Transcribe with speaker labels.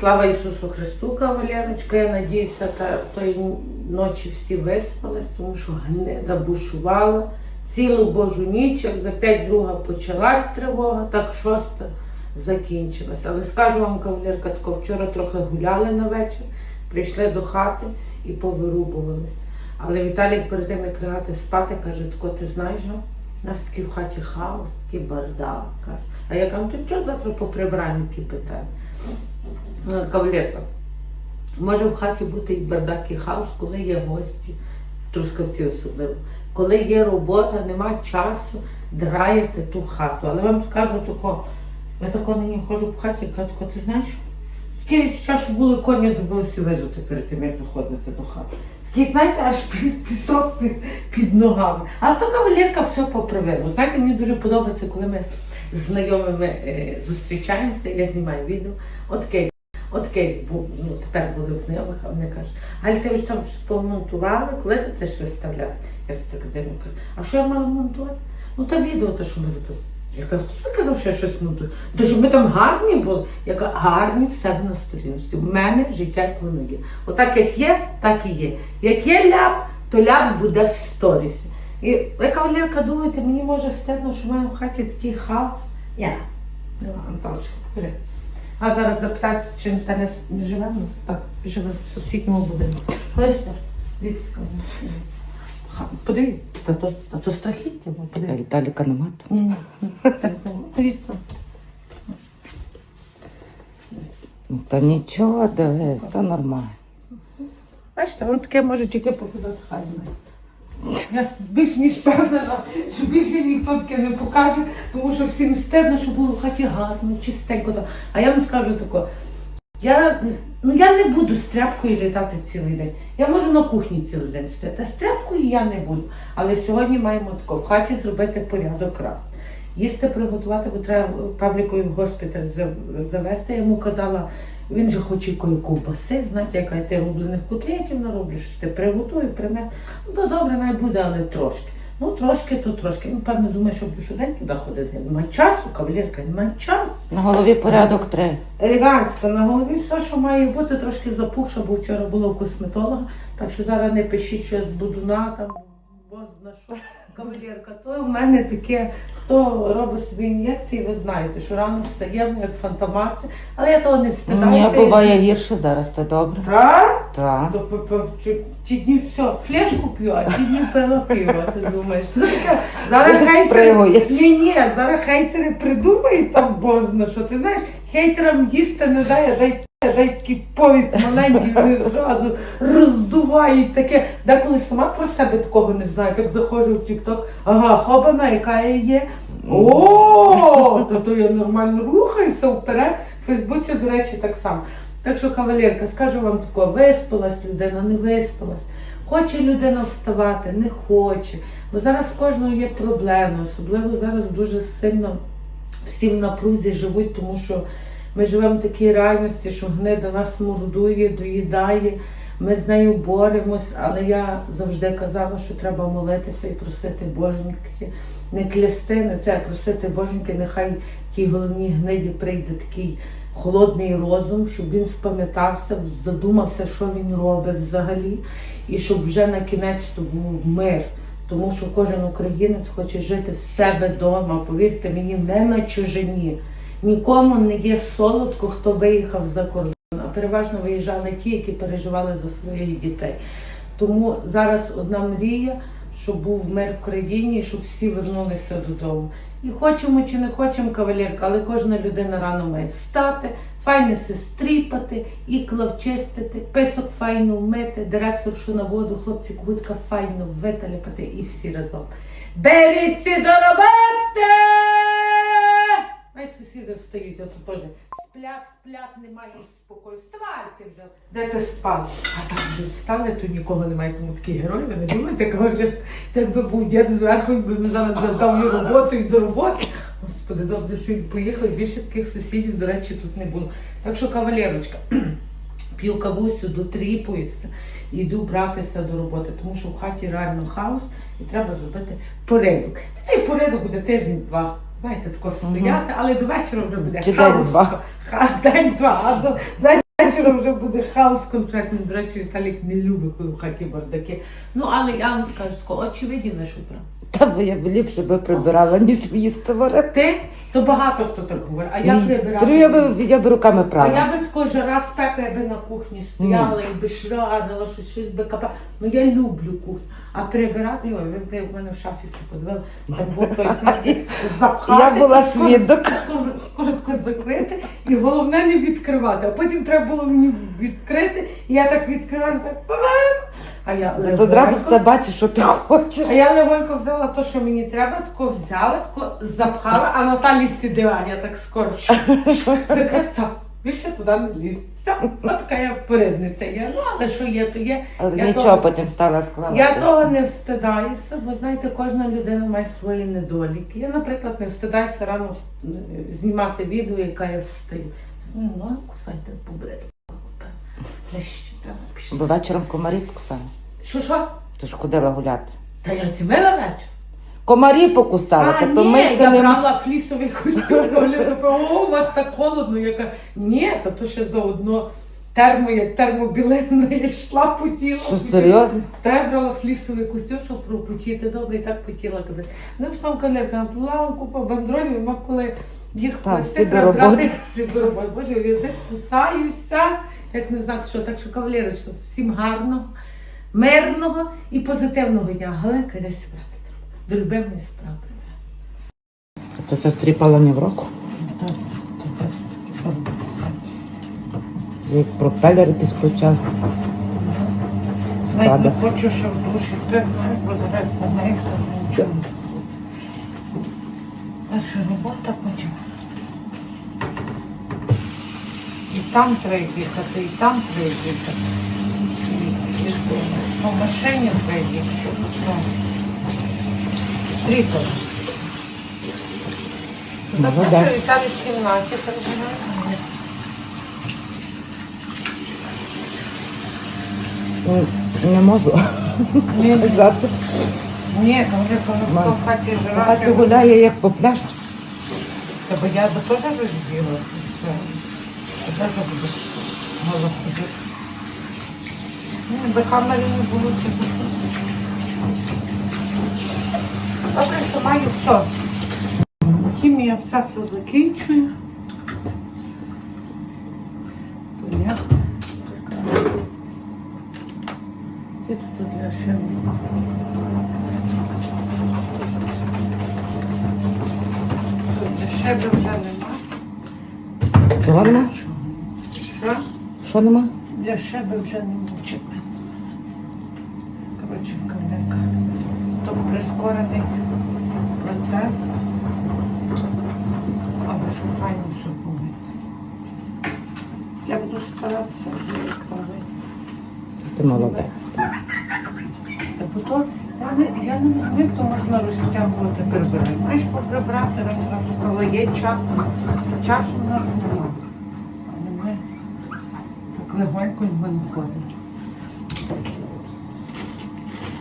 Speaker 1: Слава Ісусу Христу, кавалерочка. Я надіюся, та тої ночі всі виспались, тому що гнида бушувала. Цілу Божу ніч, як за п'ять друга почалась тривога, так шоста закінчилась. Але скажу вам, кавалерка, тако вчора трохи гуляли на вечір, прийшли до хати і повирубувались. Але Віталік перед тим, як лягати спати, каже, тако, ти знаєш, у нас такий в хаті хаос, такий бардак. каже. А я кажу, ти що завтра по прибранню питання? Ну, Кавалерка, може в хаті бути і бардак, і хаос, коли є гості, трускавці особливо. Коли є робота, нема часу драяти ту хату. Але вам скажу тако, я тако нині ходжу в хаті кажу, тако, ти знаєш, таке відчуття, були коні забулися визути перед тим, як заходити до хати. Такий, знаєте, аж пісок під, під ногами. Але то кавалерка все поправила. Знаєте, мені дуже подобається, коли ми з знайомими е, зустрічаємося, я знімаю відео. От от ну, тепер були у знайомих, а вони кажуть, Галь, ти ж там щось помонтували, коли ти будеш виставляти? Я так дивно кажу, а що я мала монтувати? Ну та відео, те, що ми записали. Я кажу, хто казав, що я щось монтую? То щоб ми там гарні були. Я кажу, гарні в себе на сторінці. У мене життя як воно є. Отак як є, так і є. Як є ляп, то ляп буде в сторісі. І ви, кавалерка, думаєте, мені може стидно, що в мене в хаті такий хаос? Я. Ну, Анталочка, покажи. А зараз запитати, чи та не, не живе? Так, живе в сусідньому будинку. Дивіться, Подивіться, та то, та то страхіття, бо
Speaker 2: А
Speaker 1: подивіться.
Speaker 2: Віталіка нема там.
Speaker 1: Ні, ні, ні. Так, ну, дивіться.
Speaker 2: Ну, Та нічого, дивись, все нормально.
Speaker 1: Бачите, воно таке може тільки показати хай Я більш ніж впевнена, що більше ніхто не покаже, тому що всім стидно, що було в хаті гарно, чистенько. А я вам скажу тако, я, ну, я не буду з тряпкою літати цілий день. Я можу на кухні цілий день стояти. З тряпкою я не буду. Але сьогодні маємо тако в хаті зробити порядок раз. Їсти приготувати, бо треба Павлікою в госпіталь завести. Я йому казала, він же хоче якої ковбаси, знаєте, яка ти рублених котлетів нароблю, що ти приготую, принес. Ну то добре, най буде, але трошки. Ну трошки, то трошки. Ну, певно, думаю, що буду щодень туди ходити. Немає часу, кавалерка, немає часу.
Speaker 2: На голові порядок треба.
Speaker 1: Елегантська на голові все, що має бути, трошки запухша, бо вчора було у косметолога. Так що зараз не пишіть, що я з будуна там, бо зна що. Кавалерка, то в мене таке, хто робить собі ін'єкції, ви знаєте, що рано встаємо, як фантомаси, але я того не встидаюся.
Speaker 2: Ні, буває гірше зараз, це добре.
Speaker 1: Так?
Speaker 2: Так.
Speaker 1: То п- п- чи- Ті дні все, флешку п'ю, а ті дні пила пиво, ти думаєш. Що таке? Зараз
Speaker 2: ти
Speaker 1: хейтери,
Speaker 2: спригуєш?
Speaker 1: ні, ні, зараз хейтери придумають там бозна, що ти знаєш, хейтерам їсти не дай, а дай, дай такий повід маленький, вони зразу роздувають таке. Деколи сама про себе такого не знаю, так заходжу в TikTok, ага, хобана, яка я є. О, то, то я нормально рухаюся вперед. В Фейсбуці, до речі, так само. Так що, кавалерка, скажу вам тако, виспалась людина, не виспалась. Хоче людина вставати, не хоче. Бо зараз в кожного є проблеми, особливо зараз дуже сильно всі в напрузі живуть, тому що ми живемо в такій реальності, що гнида нас мордує, доїдає. Ми з нею боремось, але я завжди казала, що треба молитися і просити боженьки, не клясти, не це, а просити боженьки, нехай тій головній гниді прийде такий холодний розум, щоб він спам'ятався, задумався, що він робить взагалі, і щоб вже на кінець то був мир. Тому що кожен українець хоче жити в себе вдома, повірте мені, не на чужині. Нікому не є солодко, хто виїхав за кордон. А переважно виїжджали ті, які переживали за своїх дітей. Тому зараз одна мрія, щоб був мир в країні, щоб всі вернулися додому. І хочемо чи не хочемо кавалерка, але кожна людина рано має встати, файно се стріпати, ікла вчистити, писок файно вмити, директоршу на воду, хлопці кутка файно виталяпати і всі разом. Беріться до роботи! Сусіди встають, оце теж сплять, сплять, немає спокою. Вставайте вже. Де ти спав? А там вже встали, то нікого немає, тому такий герой, ви не думаєте, кавалер, якби був дід зверху, якби ми зараз завдав роботу і до роботи. Господи, добре, що він поїхав, більше таких сусідів, до речі, тут не було. Так що, кавалерочка, п'ю кавусю, дотріпуюся і йду братися до роботи, тому що в хаті реально хаос і треба зробити порядок. Цей порядок буде тиждень-два. Знаєте, тако стояти, але до вечора вже буде
Speaker 2: Чи
Speaker 1: хаос.
Speaker 2: день-два.
Speaker 1: День-два, а до, Вечором вже буде хаос конкретний. До речі, Віталік не любить, коли в хаті бардаки. Ну, але я вам скажу, ско- очевидно, що правда.
Speaker 2: Та бо я б ліпше би прибирала, ніж їсти варити.
Speaker 1: Ти, то багато хто так говорить, а я
Speaker 2: то я би, я би руками
Speaker 1: А
Speaker 2: прала.
Speaker 1: я би тако жара спека, я би на кухні стояла і би шрадила, що щось би капа. Ну я люблю кухню. А прибирати, ой, ви б в мене в шафі подивили, так от той знаєте, запхати.
Speaker 2: Я була свідок.
Speaker 1: тако закрити, і головне не відкривати. А потім треба було мені відкрити, і я так відкриваю, так бам! А я
Speaker 2: Зато зразу все бачиш, що ти хочеш.
Speaker 1: а я легонько взяла те, що мені треба, тако взяла, тако запхала, а Наталі сидила, я так скоро. Більше туди не лізь. Все, от така я порядниця. Я, ну, але що є, то є.
Speaker 2: Але
Speaker 1: я
Speaker 2: нічого
Speaker 1: того,
Speaker 2: потім стала склала.
Speaker 1: я того не встидаюся, бо знаєте, кожна людина має свої недоліки. Я, наприклад, не встидаюся рано знімати відео, яка я встаю. Ну, ну, кусайте побрити.
Speaker 2: Бо вечором комарі покусали.
Speaker 1: Що, що?
Speaker 2: Ти ж ходила гуляти.
Speaker 1: Та я зімела вечір.
Speaker 2: Комарі покусали,
Speaker 1: А,
Speaker 2: то
Speaker 1: ні,
Speaker 2: ми
Speaker 1: я
Speaker 2: не
Speaker 1: брала флісовий костюм, коли о, у вас так холодно. Я кажу, ні, та то ще заодно термо, як термобілизна, я йшла потіла.
Speaker 2: Що серйозно?
Speaker 1: Та я брала флісовий костюм, щоб пропотіти добре, і так потіла. Ну, тому калерка, наплила купа бандронів, нема коли їх плести,
Speaker 2: всі до
Speaker 1: треба
Speaker 2: роботи.
Speaker 1: брати Всі до роботи. Боже, я язик кусаюся, як не знати що. Так що, кавалерочка, всім гарного, мирного і позитивного дня. Галенка, йде брати любимої справи.
Speaker 2: Це все стріпала не в року. Як пропелер якийсь почав.
Speaker 1: Навіть не хочу, щоб душі ти знаєш, бо зараз на неї нічого. Наша робота потім. І там треба їхати, і там треба їхати. І, і по машині треба їхати. Ну, Тріпали.
Speaker 2: Молодець.
Speaker 1: Віталій 17, розумієш?
Speaker 2: Не можу.
Speaker 1: Ні,
Speaker 2: Завтра.
Speaker 1: ні, там вже коли в хаті живе.
Speaker 2: А ти гуляє як по пляжу.
Speaker 1: Та бо я би теж розділа. Де ж буде мало ходити? Ні, би камери не було чи буде. Добре, що маю все. Хімія все це закінчує. Де тут для шини? Ще би вже нема.
Speaker 2: Чого нема?
Speaker 1: Що?
Speaker 2: Що нема?
Speaker 1: Для себе вже не мучить мене. Коротше, кавляка. То прискорений процес. Але що файно все буде. Я буду старатися вже відправити.
Speaker 2: Ти молодець.
Speaker 1: Та бо то я не, я не розумію, хто можна розтягувати прибирати. Маєш поприбрати раз, раз, коли є час. Часу у нас немає. Але ми так легонько не ходимо.